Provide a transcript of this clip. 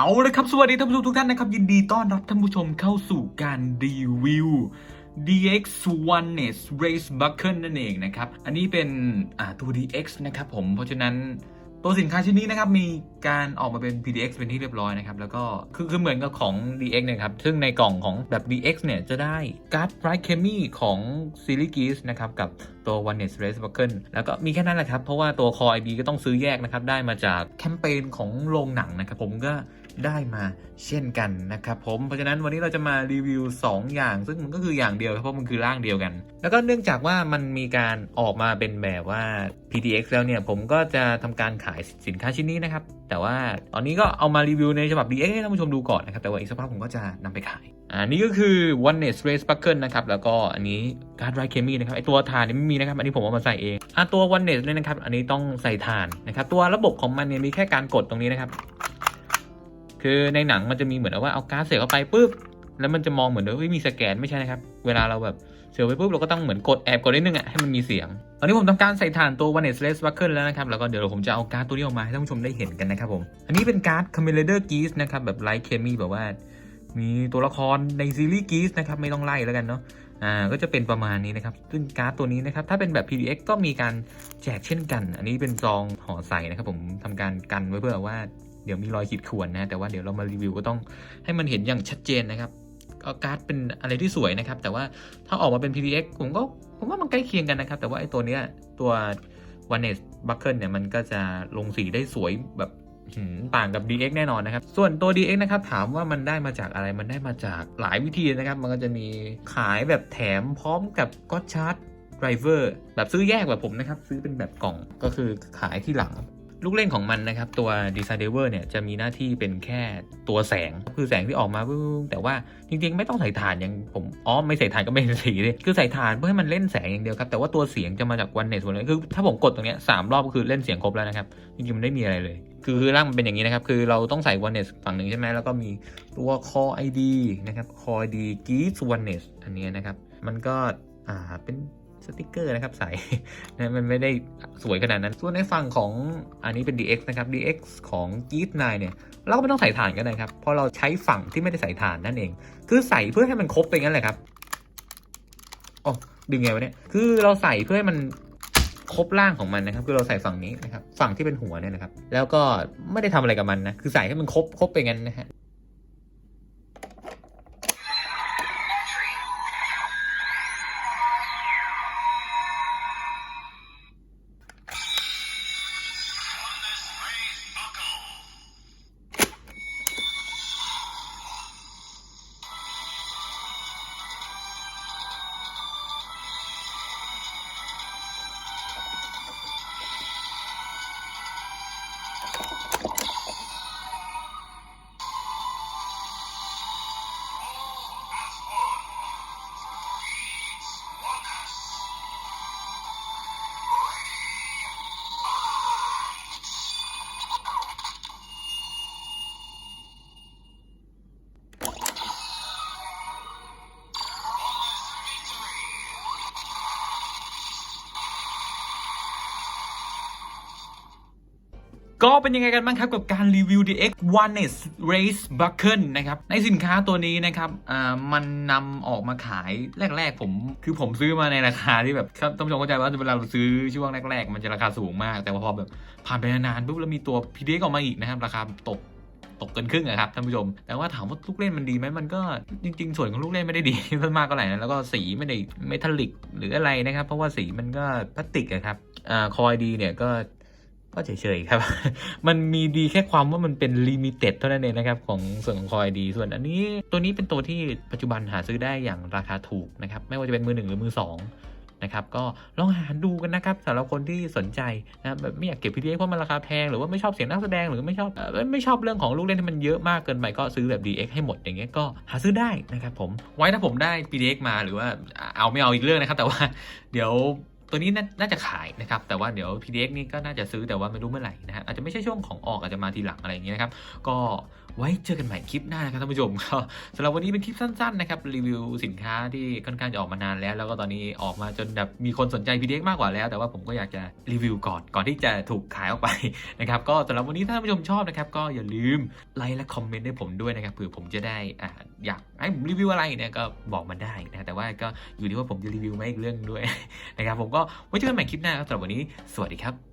เอาละครับ สวัสดีท่านผู้ชมทุกท่านนะครับ ยินดีต้อนรับท่านผู้ชมเข้าสู่การรีวิว DX o n e s Race Buckle นั่นเองนะครับ อันนี้เป็นตัว DX นะครับผม เพราะฉะนั้นตัวสินค้าชิ้นนี้นะครับ มีการออกมาเป็น PDX เป็นที่เรียบร้อยนะครับ แล้วก็คือคือเหมือนกับของ DX นะครับ ซึ่งในกล่องของแบบ DX เนี่ยจะได้การ์ด Bright Chemie ของ Series Geese นะครับ กับตัว Oneness Race Buckle แล้วก็มีแค่นั้นแหละครับ เพราะว่าตัว Core ID ก็ต้องซื้อแยกนะครับ ได้มาจากแคมเปญของโรงหนังนะครับ ผมก็ได้มาเช่นกันนะครับผม เพราะฉะนั้นวันนี้เราจะมารีวิว 2 อย่าง ซึ่งมันก็คืออย่างเดียวครับเพราะมันคือร่างเดียวกัน แล้วก็เนื่องจากว่ามันมีการออกมาเป็นแบบว่า PTX แล้วเนี่ยผมก็จะทำการขายสินค้าชิ้นนี้นะครับ แต่ว่าตอนนี้ก็เอามารีวิวในฉบับ DX ให้ท่านผู้ชมดูก่อนนะครับ แต่ว่าอีกสักพักผมก็จะนำไปขายอ่านี่ก็คือ Oneness Race Buckle นะครับ แล้วก็อันนี้การ์ดไรเคมีนะครับไอตัวฐานนี่ไม่มีนะครับ อันนี้ผมเอามาใส่เองอ่าตัว Oneness เนี่ยนะครับ อันนี้ต้องใส่ฐานนะครับ ตัวระบบของมันเนี่ยมีแค่การกดตรงนี้นะครับ คือในหนังมันจะมีเหมือนว่าเอาการ์ดเสียเข้าไปปุ๊บแล้วมันจะมองเหมือนว่ามีสแกนไม่ใช่นะครับ เวลาเราแบบ เสียบไปปุ๊บเราก็ต้องเหมือนกดแอบกดนิดนึงอะให้มันมีเสียง ตอนนี้ผมทำการใส่ฐานตัว One Edge Race Buckle แล้วนะครับ แล้วก็เดี๋ยวผมจะเอาการ์ดตัวนี้ออกมาให้ท่านผู้ชมได้เห็นกันนะครับผม อันนี้เป็นการ์ด c a m e l a d e r g e e s นะครับแบบไลท์เคมีแบบว่า มีตัวละครในซีรีส์ Geese นะครับไม่ต้องไล่แล้วกันเนาะอ่าก็จะเป็นประมาณนี้นะครับ ซึ่งการ์ดตัวนี้นะครับ ถ้าเป็นแบบ PDX ก็มีการแจกเช่นกัน อันนี้เป็นซองห่อใส่นะครับ ผมทำการกันไว้เพื่อว่าเดี๋ยวมีรอยขีดข่วนนะ แต่ว่าเดี๋ยวเรามารีวิวก็ต้องให้มันเห็นอย่างชัดเจนนะครับ ก็การ์ดเป็นอะไรที่สวยนะครับ แต่ว่าถ้าออกมาเป็น PDX ผมก็ผมว่ามันใกล้เคียงกันนะครับ แต่ว่าไอ้ตัวเนี้ยตัว One Edge Buckle เนี่ยมันก็จะลงสีได้สวยแบบต่างกับ DX แน่นอนนะครับ ส่วนตัว DX นะครับถามว่ามันได้มาจากอะไร มันได้มาจากหลายวิธีนะครับ มันก็จะมีขายแบบแถมพร้อมกับก็ชาร์ d ไดรเวอร์แบบซื้อแยกแบบผมนะครับ ซื้อเป็นแบบกล่องก็คือขายที่หลัง ลูกเล่นของมันนะครับ ตัว Design d i v e r เนี่ยจะมีหน้าที่เป็นแค่ตัวแสง คือแสงที่ออกมาปุ๊บแต่ว่าจริงๆ ไม่ต้องใส่ถ่านอย่างผมอ๋อไม่ใส่ถ่านก็ไม่เห็นสีเลยคือใส่ถ่านเพื่อให้มันเล่นแสงอย่างเดียวครับแต่ว่าตัวเสียงจะมาจากวันเน็ตหมดเลยคือถ้าผมกดตรงนี้สามรอบก็คือเล่นเสียงครบแล้วนะครับจริงๆมันไม่มีอะไรเลย คือคือร่างมันเป็นอย่างนี้นะครับคือเราต้องใส่ Oneness ฝั่งหนึ่งใช่ไหมแล้วก็มีตัว Core ID นะครับ Core ID g e e s Oneness อันนี้นะครับมันก็อ่าเป็น สติกเกอร์นะครับใส่นะมันไม่ได้สวยขนาดนั้น ส่วนในฝั่งของอันนี้เป็น DX นะครับ DX ของ Geese 9เนี่ย เราก็ไม่ต้องใส่ถ่านก็ได้ครับ เพราะเราใช้ฝั่งที่ไม่ได้ใส่ถ่านนั่นเอง คือใส่เพื่อให้มันครบไปงั้นแหละครับอ๋อดึงไงวะเนี่ย คือเราใส่เพื่อให้มันครบร่างของมันนะครับ คือเราใส่ฝั่งนี้นะครับ ฝั่งที่เป็นหัวเนี่ยนะครับ แล้วก็ไม่ได้ทำอะไรกับมันนะ คือใส่ให้มันครบครบไปงั้นนะฮะ ก็เป็นยังไงกันบ้างครับกับการรีวิว DX One S Race Buckle นะครับ ในสินค้าตัวนี้นะครับมันนำออกมาขายแรก ๆ ผมคือผมซื้อมาในราคาที่แบบท่านผู้ชมเข้าใจว่าเวลาเราซื้อช่วงแรก ๆ มันจะราคาสูงมาก แต่ว่าพอแบบผ่านไปนานๆปุ๊บแล้วมีตัว PDX ออกมาอีกนะครับ ราคาตกตกเกินครึ่งอะครับท่านผู้ชม แต่ว่าถามว่าลูกเล่นมันดีไหมมันก็จริง ๆ ส่วนของลูกเล่นไม่ได้ดีมากก็ไหร่นะแล้วก็สีไม่ได้เมทัลลิกหรืออะไรนะครับ เพราะว่าสีมันก็พลาสติกอะครับอคอยดีเนี่ยก็ ก็เฉยๆครับ มันมีดีแค่ความว่ามันเป็นลิมิเต็ดเท่านั้นเองนะครับ ของส่วนของคอยดี ส่วนอันนี้ตัวนี้เป็นตัวที่ปัจจุบันหาซื้อได้อย่างราคาถูกนะครับ ไม่ว่าจะเป็นมือหนึ่งหรือมือสองนะครับ ก็ลองหาดูกันนะครับสำหรับคนที่สนใจนะแบบไม่อยากเก็บ PDX เพราะมันราคาแพงหรือว่าไม่ชอบเสียงนักแสดงหรือไม่ชอบไม่ชอบเรื่องของลูกเล่นที่มันเยอะมากเกินไปก็ซื้อแบบ DX ให้หมดอย่างเงี้ยก็หาซื้อได้นะครับผมไว้ถ้าผมได้ PDX มาหรือว่าเอาไม่เอาอีกเรื่องนะครับ แต่ว่าเดี๋ยว ตัวนี้น่านาจะขายนะครับ แต่ว่าเดี๋ยว PDX นี่ก็น่าจะซื้อแต่ว่าไม่รู้เมื่อไหร่นะฮะอาจจะไม่ใช่ช่วงของออกอาจจะมาทีหลังอะไรอย่างเงี้ยนะครับ ก็ ไว้เจอกันใหม่คลิปหน้านะครับท่านผู้ชมก็สำหรับวันนี้เป็นคลิปสั้นๆนะครับรีวิวสินค้าที่ค่อนข้างจะออกมานานแล้ว แล้วก็ตอนนี้ออกมาจนแบบมีคนสนใจ PDX มากกว่าแล้ว แต่ว่าผมก็อยากจะรีวิวก่อนก่อนที่จะถูกขายออกไปนะครับก็สำหรับวันนี้ถ้าท่านผู้ชมชอบนะครับก็อย่าลืมไลค์และคอมเมนต์ให้ผมด้วยนะครับเผื่อผมจะได้อ่าอยากให้ผมรีวิวอะไรเนี่ยก็บอกมาได้นะแต่ว่าก็อยู่ที่ว่าผมจะรีวิวไหมอีกเรื่องด้วยนะครับผมก็ไว้เจอกันใหม่คลิปหน้าครับสำหรับวันนี้สวัสดีครับ